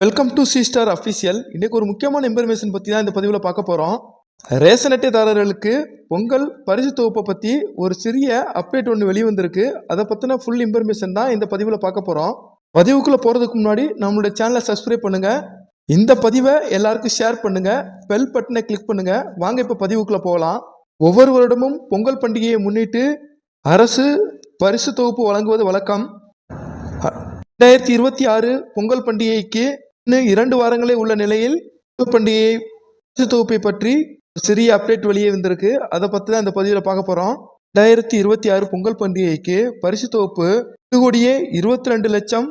Welcome to C star official இன்றைக்கு ஒரு முக்கியமான இன்ஃபர்மேஷன் பற்றி தான் இந்த பதிவில் பார்க்க போகிறோம் ரேஷன் அட்டைதாரர்களுக்கு பொங்கல் பரிசு தொகுப்பை பற்றி ஒரு சிறிய அப்டேட் ஒன்று வெளிவந்திருக்கு. அதை பற்றின ஃபுல் இன்ஃபர்மேஷன் தான் இந்த பதிவில் பார்க்க போகிறோம் பதிவுக்குள்ளே போகிறதுக்கு முன்னாடி நம்மளுடைய சேனலை சப்ஸ்கிரைப் பண்ணுங்கள் இந்த பதிவை எல்லாருக்கும் ஷேர் பண்ணுங்கள் பெல் பட்டனை கிளிக் பண்ணுங்கள் வாங்க இப்போ பதிவுக்குள்ளே போகலாம். ஒவ்வொரு வருடமும் பொங்கல் பண்டிகையை முன்னிட்டு அரசு பரிசு தொகுப்பு வழங்குவது வழக்கம். ரெண்டாயிரத்தி இருபத்தி ஆறு பொங்கல் பண்டிகைக்கு இன்னும் இரண்டு வாரங்களே உள்ள நிலையில் பண்டிகை பரிசு தொகுப்பை பற்றி சிறிய அப்டேட் வெளியே வந்திருக்கு. அதை பற்றி தான் இந்த பதிவில் பார்க்க போகிறோம் ரெண்டாயிரத்தி இருபத்தி ஆறு பொங்கல் பண்டிகைக்கு பரிசு தொகுப்பு ஒரு கோடியே இருபத்தி ரெண்டு லட்சம்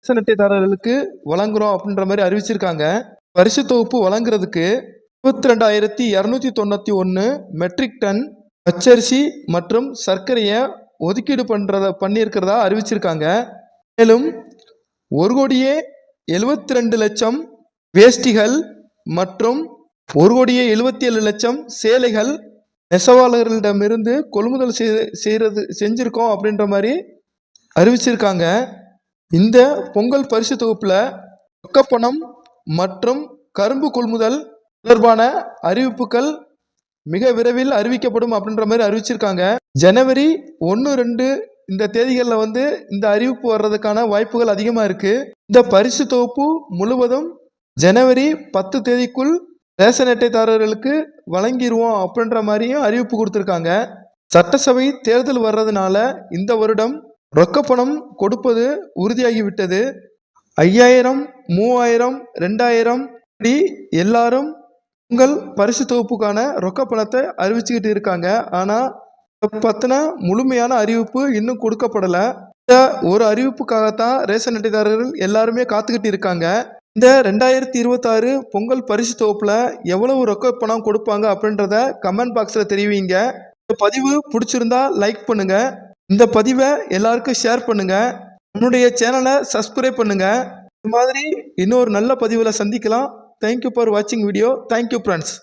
ரேஷன் அட்டைதாரர்களுக்கு வழங்குறோம் அப்படின்ற மாதிரி அறிவிச்சிருக்காங்க. பரிசு தொகுப்பு வழங்குறதுக்கு இருபத்தி ரெண்டாயிரத்தி இரநூத்தி தொண்ணூற்றி ஒன்று மெட்ரிக் டன் பச்சரிசி மற்றும் சர்க்கரையை ஒதுக்கீடு பண்ணுறத பண்ணியிருக்கிறதா அறிவிச்சிருக்காங்க. மேலும் ஒரு கோடியே எழுபத்தி ரெண்டு லட்சம் வேஷ்டிகள் மற்றும் ஒரு கோடியே எழுபத்தி ஏழு லட்சம் சேலைகள் நெசவாளர்களிடமிருந்து கொள்முதல் செய்- செய்கிறது செஞ்சுருக்கோம் அப்படின்ற மாதிரி அறிவிச்சிருக்காங்க. இந்த பொங்கல் பரிசு தொகுப்பில் ரொக்கப்பணம் மற்றும் கரும்பு கொள்முதல் தொடர்பான அறிவிப்புகள் மிக விரைவில் அறிவிக்கப்படும் அப்படின்ற மாதிரி அறிவிச்சிருக்காங்க. ஜனவரி ஒன்று ரெண்டு இந்த தேதிகளில் வந்து இந்த அறிவிப்பு வர்றதுக்கான வாய்ப்புகள் அதிகமாக இருக்குது இந்த பரிசு தொகுப்பு முழுவதும் ஜனவரி பத்து தேதிக்குள் ரேஷன் அட்டைதாரர்களுக்கு வழங்கிடுவோம் அப்படின்ற மாதிரியும் அறிவிப்பு கொடுத்துருக்காங்க. சட்டசபை தேர்தல் வர்றதுனால இந்த வருடம் ரொக்க பணம் கொடுப்பது உறுதியாகிவிட்டது. ஐயாயிரம் மூவாயிரம் ரெண்டாயிரம் இப்படி எல்லாரும் உங்கள் பரிசு தொகுப்புக்கான ரொக்க பணத்தை அறிவிச்சுக்கிட்டு இருக்காங்க. ஆனால் பற்றின முழுமையான அறிவிப்பு இன்னும் கொடுக்கப்படலை. இந்த ஒரு அறிவிப்புக்காகத்தான் ரேஷன் அட்டைதாரர்கள் எல்லாருமே காத்துக்கிட்டு இருக்காங்க. இந்த ரெண்டாயிரத்தி இருபத்தாறு பொங்கல் பரிசு தொகுப்பில் எவ்வளவு ரொக்க பணம் கொடுப்பாங்க அப்படின்றத கமெண்ட் பாக்ஸில் தெரிவிங்க. இந்த பதிவு பிடிச்சிருந்தா லைக் பண்ணுங்க. இந்த பதிவை எல்லாருக்கும் ஷேர் பண்ணுங்க. நம்மளுடைய சேனலை சப்ஸ்கிரைப் பண்ணுங்க. இந்த மாதிரி இன்னொரு நல்ல பதிவில் சந்திக்கலாம். தேங்க்யூ ஃபார் வாட்சிங் வீடியோ தேங்க்யூ ஃப்ரெண்ட்ஸ்